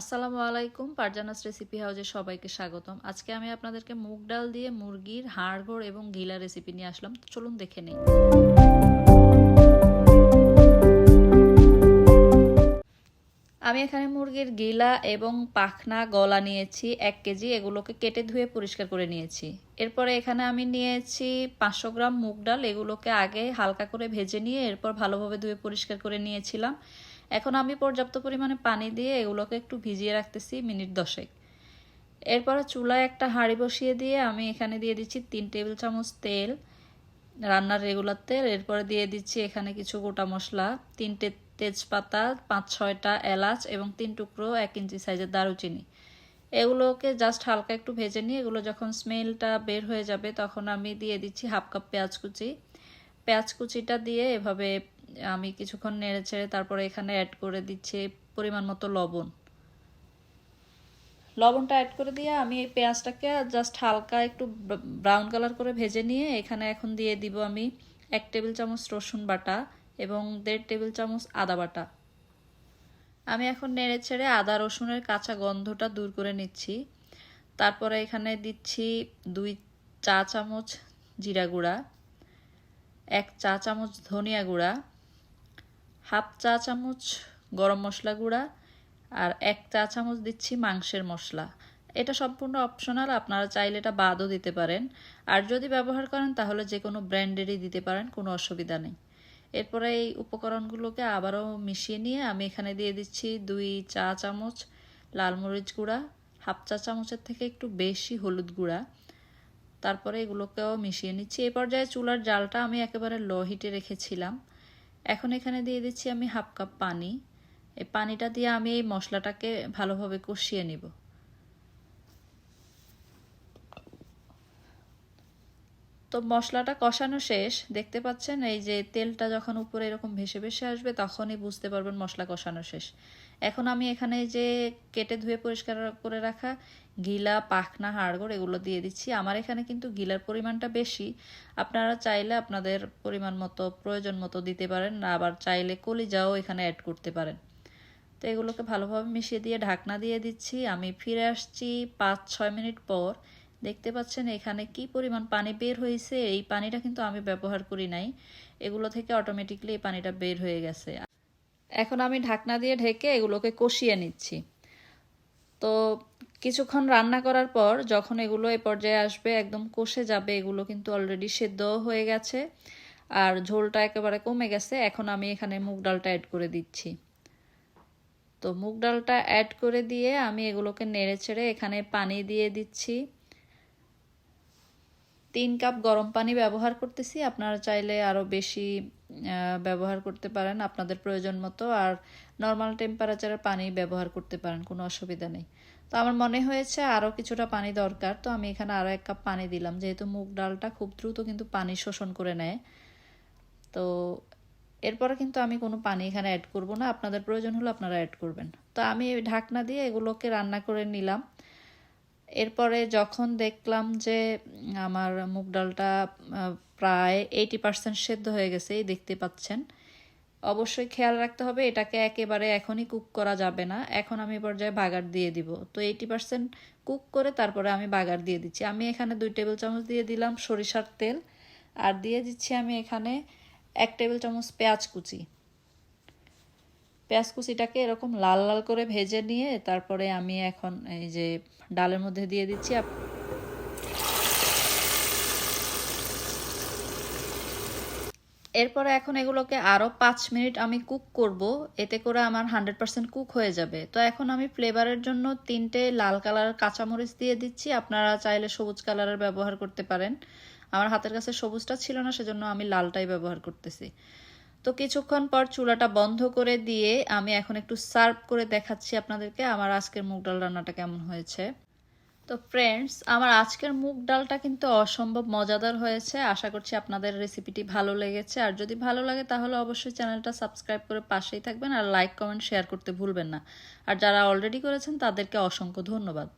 আসসালামু আলাইকুম, পারজানাস রেসিপি হাউজে সবাইকে স্বাগতম। আজকে আমি আপনাদেরকে মুগ ডাল দিয়ে মুরগির হাড়গোড় এবং গিলা রেসিপি নিয়ে আসলাম। চলুন দেখে নিই। আমি এখানে মুরগির গিলা এবং পাখনা, গলা নিয়েছি এক কেজি, এগুলোকে কেটে ধুয়ে পরিষ্কার করে নিয়েছি। এরপরে এখানে আমি নিয়েছি পাঁচশো গ্রাম মুগ ডাল, এগুলোকে আগে হালকা করে ভেজে নিয়ে এরপর ভালোভাবে ধুয়ে পরিষ্কার করে নিয়েছিলাম। এখন আমি পর্যাপ্ত পরিমাণে পানি দিয়ে এগুলোকে একটু ভিজিয়ে রাখতেছি মিনিট দশেক। এরপরে চুলায় একটা হাঁড়ি বসিয়ে দিয়ে আমি এখানে দিয়ে দিচ্ছি তিন টেবিল চামচ তেল, রান্নার রেগুলার তেল, এরপরে দিয়ে দিচ্ছি এখানে কিছু গোটা মশলা, তিনটে তেজপাতা পাঁচ ছয়টা এলাচ এবং তিন টুকরো এক ইঞ্চি সাইজের দারুচিনি। এগুলোকে জাস্ট হালকা একটু ভেজে নিয়ে এগুলো যখন স্মেলটা বের হয়ে যাবে তখন আমি দিয়ে দিচ্ছি হাফ কাপ পেঁয়াজ কুচি। পেঁয়াজ কুচিটা দিয়ে এভাবে আমি কিছুক্ষণ নেড়ে ছেড়ে তারপরে এখানে অ্যাড করে দিচ্ছি পরিমাণ মতো লবণ। লবণটা অ্যাড করে দিয়ে আমি এই পেঁয়াজটাকে জাস্ট হালকা একটু ব্রাউন কালার করে ভেজে নিয়ে এখানে এখন দিয়ে দিব আমি এক টেবিল চামচ রসুন বাটা। এবং দেড় টেবিল চামচ আদা বাটা। আমি এখন নেড়ে ছেড়ে আদা, রসুনের কাঁচা গন্ধটা দূর করে নিচ্ছি। তারপরে এখানে দিচ্ছি দুই চা চামচ জিরা গুঁড়া, এক চা চামচ ধনিয়া গুঁড়া, হাফ চা চামচ গরম মশলা গুঁড়া আর এক চা চামচ দিচ্ছি মাংসের মশলা। এটা সম্পূর্ণ অপশনাল, আপনারা চাইলে এটা বাদও দিতে পারেন। আর যদি ব্যবহার করেন, তাহলে যে কোনো ব্র্যান্ডেরই দিতে পারেন, কোনো অসুবিধা নেই। এরপরে এই উপকরণগুলোকে আবারও মিশিয়ে নিয়ে আমি এখানে দিয়ে দিচ্ছি দুই চা চামচ লাল মরিচ গুঁড়া, হাফ চা চামচের থেকে একটু বেশি হলুদ গুঁড়া। তারপরে এগুলোকেও মিশিয়ে নিচ্ছি। এ পর্যায়ে চুলার জালটা আমি একেবারে লো হিটে রেখেছিলাম। এখন এখানে দিয়ে দিচ্ছি আমি হাফ কাপ পানি। এই পানিটা দিয়ে আমি এই মশলাটাকে ভালোভাবে কষিয়ে নিব। তো মশলাটা কষানো শেষ, দেখতে পাচ্ছেন এই যে তেলটা যখন উপরে এরকম ভেসে ভেসে আসবে তখনই বুঝতে পারবেন মশলা কষানো শেষ। এখন আমি এখানে যে কেটে ধুয়ে পরিষ্কার করে রাখা গিলা, পাখনা, হাড়গোড় এগুলো দিয়ে দিচ্ছি। আমার এখানে কিন্তু গিলার পরিমাণটা বেশি। আপনারা চাইলে আপনাদের পরিমাণ মতো, প্রয়োজন মতো দিতে পারেন না আবার চাইলে কলিজাও এখানে অ্যাড করতে পারেন। তো এগুলোকে ভালোভাবে মিশিয়ে দিয়ে ঢাকনা দিয়ে দিচ্ছি। আমি ফিরে আসছি পাঁচ ছয় মিনিট পর। দেখতে পাচ্ছেন এখানে কি পরিমাণ পানি বের হয়েছে? এই পানিটা কিন্তু আমি ব্যবহার করি নাই। এগুলো থেকে অটোমেটিকলি এই পানিটা বের হয়ে গেছে। এখন আমি ঢাকনা দিয়ে ঢেকে এগুলোকে কষিয়ে নিচ্ছি। তো কিছুক্ষণ রান্না করার পর যখন এগুলো এ পর্যায়ে আসবে, একদম কষে যাবে, এগুলো কিন্তু অলরেডি সেদ্ধ হয়ে গেছে আর ঝোলটা একেবারে কমে গেছে। এখন আমি এখানে মুগ ডালটা অ্যাড করে দিচ্ছি। তো মুগ ডালটা অ্যাড করে দিয়ে আমি এগুলোকে নেড়ে ছেড়ে এখানে পানি দিয়ে দিচ্ছি। তিন কাপ গরম পানি ব্যবহার করতেছি। আপনারা চাইলে আরও বেশি ব্যবহার করতে পারেন আপনাদের প্রয়োজন মতো। আর নর্মাল টেম্পারেচারের পানি ব্যবহার করতে পারেন, কোনো অসুবিধা নেই। তো আমার মনে হয়েছে আরও কিছুটা পানি দরকার। তো আমি এখানে আরও এক কাপ পানি দিলাম। যেহেতু মুগ ডালটা খুব দ্রুত কিন্তু পানি শোষণ করে নেয়। তো এরপরে কিন্তু আমি কোনো পানি এখানে অ্যাড করব না। আপনাদের প্রয়োজন হলে আপনারা অ্যাড করবেন। তো আমি ঢাকনা দিয়ে এগুলোকে রান্না করে নিলাম। এরপরে যখন দেখলাম যে আমার মুগ ডালটা প্রায় এইটি পার্সেন্ট সেদ্ধ হয়ে গেছে দেখতে পাচ্ছেন। অবশ্যই খেয়াল রাখতে হবে, এটাকে একেবারে এখনই কুক করা যাবে না। এখন আমি পর্যায়ে বাগার দিয়ে দিব। তো এইটি পার্সেন্ট কুক করে তারপরে আমি বাগার দিয়ে দিচ্ছি। আমি এখানে দুই টেবিল চামচ দিয়ে দিলাম সরিষার তেল। আর দিয়ে দিচ্ছি আমি এখানে এক টেবিল চামচ পেঁয়াজ কুচি। পেঁয়াজ কুচিটাকে এরকম লাল লাল করে ভেজে নিয়ে তারপরে আমি এখন এই যে ডালের মধ্যে দিয়ে দিচ্ছি এরপরে এখন এগুলোকে আরও পাঁচ মিনিট আমি কুক করব। এতে করে আমার হান্ড্রেড পার্সেন্ট কুক হয়ে যাবে। তো এখন আমি ফ্লেভারের জন্য তিনটে লাল কালার কাঁচামরিচ দিয়ে দিচ্ছি। আপনারা চাইলে সবুজ কালারের ব্যবহার করতে পারেন। আমার হাতের কাছে সবুজটা ছিল না, সেজন্য আমি লালটাই ব্যবহার করতেছি। তো কিছুক্ষণ পর চুলাটা বন্ধ করে দিয়ে আমি এখন একটু সার্ভ করে দেখাচ্ছি আপনাদেরকে আমার আজকের মুগ ডাল রান্নাটা কেমন হয়েছে। তো ফ্রেন্ডস আমার আজকের মুগ ডালটা কিন্তু অসম্ভব মজাদার হয়েছে। আশা করছি আপনাদের রেসিপিটি ভালো লেগেছে। আর যদি ভালো লাগে তাহলে অবশ্যই চ্যানেলটা সাবস্ক্রাইব করে পাশেই থাকবেন আর লাইক কমেন্ট শেয়ার করতে ভুলবেন না। আর যারা অলরেডি করেছেন তাদেরকে অসংখ্য ধন্যবাদ।